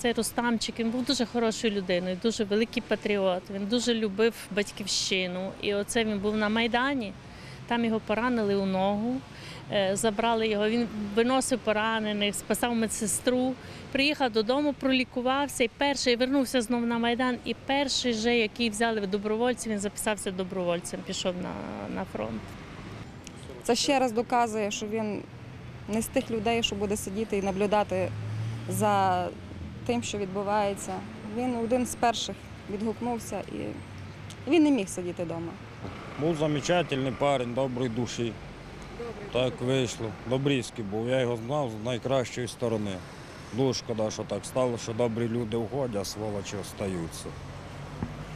цей Рустамчик, він був дуже хорошою людиною, дуже великий патріот. Він дуже любив батьківщину. І оце він був на Майдані. Там його поранили у ногу, е, забрали його. Він виносив поранених, спасав медсестру. Приїхав додому, пролікувався і перший вернувся знову на Майдан. І перший же, який взяли в добровольці, він записався добровольцем, пішов на, на фронт. Це ще раз доказує, що він не з тих людей, що буде сидіти і наблюдати за тим, що відбувається. Він один з перших відгукнувся і він не міг сидіти вдома. Був замечательний парень, добрий душі. Так вийшло. Добрівський був. Я його знав з найкращої сторони. Дуже шкода, що так стало, що добрі люди уходять, а сволочі остаються.